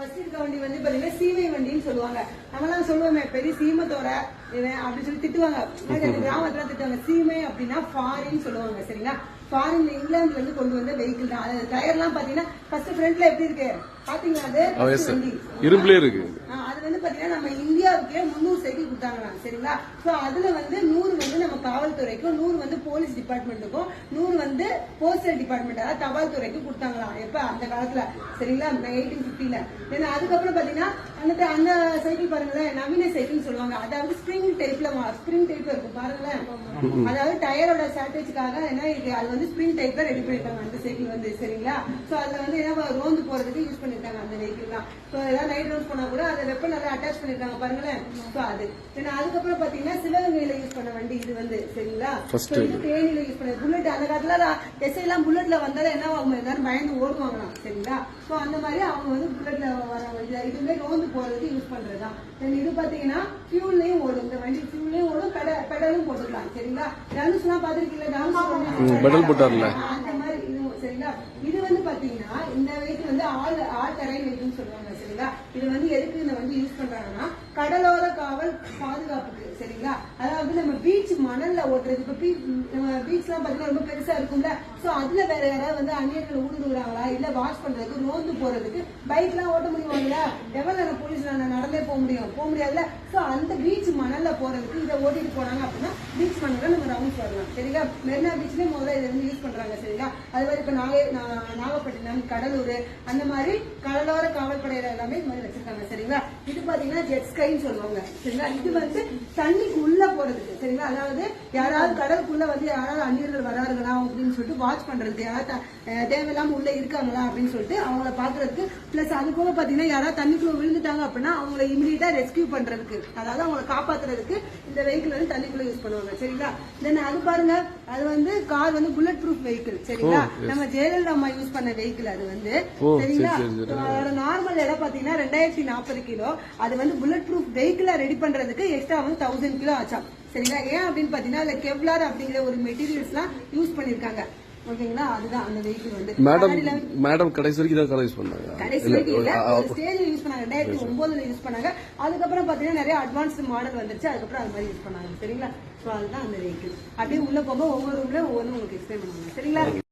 First இருக்க வண்டி வந்து பாத்தீங்கன்னா சீமை வண்டின்னு சொல்லுவாங்க. நம்மலாம் சொல்லுவோமே பெரிய சீமத்தோட அப்படின்னு சொல்லி திட்டுவாங்க. கிராமத்துல திட்டுவாங்க. சீமை அப்படின்னா ஃபாரின் சொல்லுவாங்க சரிங்களா? ஃபாரின்ல இங்கிலாந்துல இருந்து கொண்டு வந்த வெஹிக்கிள் தான். அது டயர்லாம் பாத்தீங்கன்னா ஃபர்ஸ்ட் ஃப்ரண்ட்ல எப்படி இருக்கு? பாத்தீங்களா அது? இருக்கு. ஆ, அது வந்து பாத்தீங்கன்னா நம்ம இந்தியாவுக்கே முந்நூறு சைக்கிள் கொடுத்தாங்களாம் சரிங்களா? சோ அதுல வந்து நூறு வந்து நம்ம காவல்துறைக்கும் நூறு வந்து போலீஸ் டிபார்ட்மெண்ட்டுக்கும் நூறு வந்து போஸ்டல் டிபார்ட்மெண்ட் அதாவது தபால் துறைக்கும் கொடுத்தாங்களாம். எப்ப? அந்த காலத்துல. சரிங்களா? எயிட்டீன் பிப்டில அதுக்கப்புறம் பாத்தீங்கன்னா அந்த அந்த சைக்கிள் பாருங்களேன் நவீன சைக்கிள் சொல்லுவாங்க. அதாவது ஸ்ப்ரிங் டைப்ல ஸ்ப்ரிங் டைப்ல இருக்கும் பாருங்களேன். அதாவது டயரோட சாட்டேஜ்க்காக என்ன இது அது வந்து ஸ்ப்ரிங் டைப்ல ரெடி பண்ணிருக்காங்க அந்த சைக்கிள் வந்து. சரிங்களா? சோ அதுல வந்து என்ன ரோந்து போறதுக்கு யூஸ் பண்ணிருக்காங்க அந்த வெஹிக்கிள் தான். சோ ஏதாவது நைட் ரோஸ் போனா கூட அதை வெப்பன் நல்லா அட்டாச் பண்ணிருக்காங்க பாருங்களேன். சோ அது. ஏன்னா அதுக்கப்புறம் பாத்தீங்கன்னா சிவகங்கையில யூஸ் பண்ண வண்டி இது வந்து. சரிங்களா? தேனியில யூஸ் பண்ண புல்லட் அந்த காலத்துல எஸ்ஐ எல்லாம் புல்லட்ல வந்தாலும் என்ன ஆகும்? எல்லாரும் பயந்து ஓடுவாங்களாம் சரிங்களா? சோ அந்த மாதிரி அவங்க வந்து புல்லட்ல வர வண்டி இதுமே ரோந்து போறதுக்கு யூஸ் பண்றதுதான். Then இது பாத்தீங்கன்னா ஃபியூல்லையும் ஓடும். இந்த வண்டி ஃபியூல்லையும் ஓடும். பெட பெடலும் போட்டுக்கலாம் சரிங்களா? டர்ன்ஸ் எல்லாம் பாத்திருக்கீங்களா ம், pedal போட்டார்ல. அந்த மாதிரி இதுவும் சரிங்களா? இது வந்து பாத்தீங்கன்னா இந்த வெஹிக்கிள் வந்து ஆள் ஆள் தரையில் வெஹிக்கிள்னு சொல்லுவாங்க சரிங்களா? இது வந்து எதுக்கு இந்த வண்டி யூஸ் பண்றாங்கன்னா கடலோர காவல் பாதுகாப்புக்கு சரிங்களா? அதாவது நம்ம பீச் மணல்ல ஓட்டுறது. இப்ப பீச் நம்ம பாத்தீங்கன்னா ரொம்ப பெருசா இருக்கும்ல. சோ அதுல வேற யாராவது வந்து அந்நியர்கள் விடுறாங்களா இல்ல வாஷ் பண்றதுக்கு ரோந்து போறதுக்கு பைக் எல்லாம் ஓட்ட முடியுமாங்களா? எவ்வளவு நேரம் போலீஸ் நடந்தே போக முடியும். போக முடியாதுல்ல. சோ அந்த பீச் மணல்ல போறதுக்கு இதை ஓட்டிட்டு போனாங்க அப்படின்னா பீச் மணல்ல நம்ம ரவுண்ட்ஸ் வரலாம். சரிங்களா? மெரினா பீச்லயே முதல்ல இதை வந்து யூஸ் பண்றாங்க சரிங்களா? அது மாதிரி இப்ப நாகை நாகப்பட்டினம் கடலூர் அந்த மாதிரி கடலோர காவல்படையில எல்லாமே இது மாதிரி வச்சிருக்காங்க சரிங்களா? இது பாத்தீங்கன்னா ஜெட் ஸ்கைன்னு சொல்லுவாங்க சரிங்களா? இது வந்து தண்ணிக்கு உள்ள போறதுக்கு சரிங்களா? அதாவது யாராவது கடலுக்குள்ள வந்து யாராவது அந்நியர்கள் வராருங்களா அப்படின்னு சொல்லிட்டு வாட்ச் பண்றதுக்கு யாராவது தேவையில்லாம உள்ள இருக்காங்களா அப்படின்னு சொல்லிட்டு அவங்கள பாக்குறதுக்கு பிளஸ் அது போக பாத்தீங்கன்னா யாராவது தண்ணிக்குள்ள விழுந்துட்டாங்க அப்படின்னா அவங்கள இமீடியட்டா ரெஸ்கியூ பண்றதுக்கு அதாவது அவங்கள காப்பாத்துறதுக்கு இந்த வெஹிக்கிள் வந்து தண்ணிக்குள்ள யூஸ் பண்ணுவாங்க சரிங்களா? தென் அது பாருங்க அது வந்து கார் வந்து புல்லட் ப்ரூஃப் வெஹிக்கிள் சரிங்களா. நம்ம ஜெயலலிதா அம்மா யூஸ் பண்ண வெஹிக்கிள் அது வந்து சரிங்களா? நார்மல் எடை பாத்தீங்கன்னா ரெண்டாயிரத்தி நாற்பது கிலோ. அது வந்து புல்லட் ப்ரூஃப் வெஹிக்கிளா ரெடி பண்றதுக்கு எக்ஸ்ட்ரா வந்து தௌசண்ட் கிலோ ஆச்சாம். சரிங்களா? ஏன் அப்படின்னு பாத்தீங்கன்னா அதுல கெவ்லார் அப்படிங்கிற ஒரு மெட்டீரியல்ஸ் எல்லாம் யூஸ் பண்ணிருக்காங்க. ஓகேங்களா? அதுதான் அந்த வெஹிக்கிள் வந்து. மேடம் கடைசி வரைக்கும் கதை யூஸ் பண்ணாங்க. கடைசி யூஸ் ரெண்டாயிரத்தி ஒன்பதுல யூஸ் பண்ணாங்க. அதுக்கப்புறம் பாத்தீங்கன்னா நிறைய அட்வான்ஸ்டு மாடல் வந்துருச்சு. அதுக்கப்புறம் அது மாதிரி யூஸ் பண்ணாங்க. சரிங்களா? சோ அதுதான் அந்த வெஹிக்கிள் அப்படியே உள்ள போகும்போது ஒவ்வொரு ரூம்ல ஒவ்வொன்றும் உங்களுக்கு எக்ஸ்பிளைன் பண்ணுவாங்க. சரிங்களா?